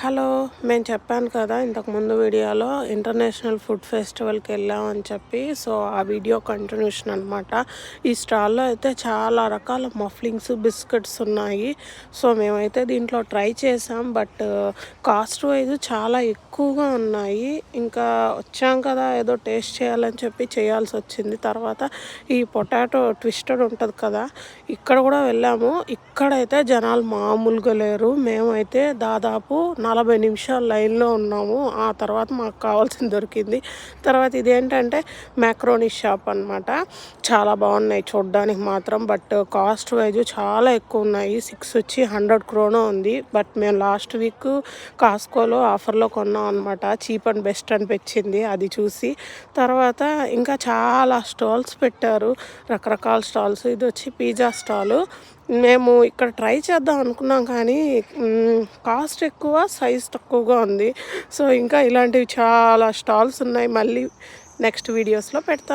Hello మేము చెప్పాను కదా ఇంతకుముందు వీడియోలో ఇంటర్నేషనల్ ఫుడ్ ఫెస్టివల్కి వెళ్ళామని చెప్పి సో ఆ వీడియో కంటిన్యూషన్ అనమాట ఈ స్టాల్లో అయితే చాలా రకాల మఫ్లింగ్స్ బిస్కెట్స్ ఉన్నాయి. సో మేమైతే దీంట్లో ట్రై చేసాం బట్ కాస్ట్ వైజ్ చాలా ఎక్కువ ఎక్కువగా ఉన్నాయి. ఇంకా వచ్చాం కదా ఏదో టేస్ట్ చేయాలని చెప్పి చేయాల్సి వచ్చింది. తర్వాత ఈ పొటాటో ట్విస్టెడ్ ఉంటుంది కదా ఇక్కడ కూడా వెళ్ళాము. ఇక్కడైతే జనాలు మామూలుగా లేరు. మేమైతే దాదాపు నలభై నిమిషాలు లైన్లో ఉన్నాము. ఆ తర్వాత మాకు కావాల్సింది దొరికింది. తర్వాత ఇదేంటంటే మ్యాక్రోనీ షాప్ అనమాట చాలా బాగున్నాయి చూడడానికి మాత్రం బట్ కాస్ట్ వైజ్ చాలా ఎక్కువ ఉన్నాయి. సిక్స్ వచ్చి హండ్రెడ్ క్రోనో ఉంది. బట్ మేము లాస్ట్ వీక్ కాస్కోలో ఆఫర్లో కొన్నాం. అనమాట చీప్ అండ్ బెస్ట్ అనిపించింది అది చూసి. తర్వాత ఇంకా చాలా స్టాల్స్ పెట్టారు. రకరకాల స్టాల్స్. ఇది వచ్చి పిజ్జా స్టాలు. మేము ఇక్కడ ట్రై చేద్దాం అనుకున్నాం కానీ కాస్ట్ ఎక్కువ సైజ్ తక్కువగా ఉంది. సో ఇంకా ఇలాంటివి చాలా స్టాల్స్ ఉన్నాయి. మళ్ళీ నెక్స్ట్ వీడియోస్లో పెడతాను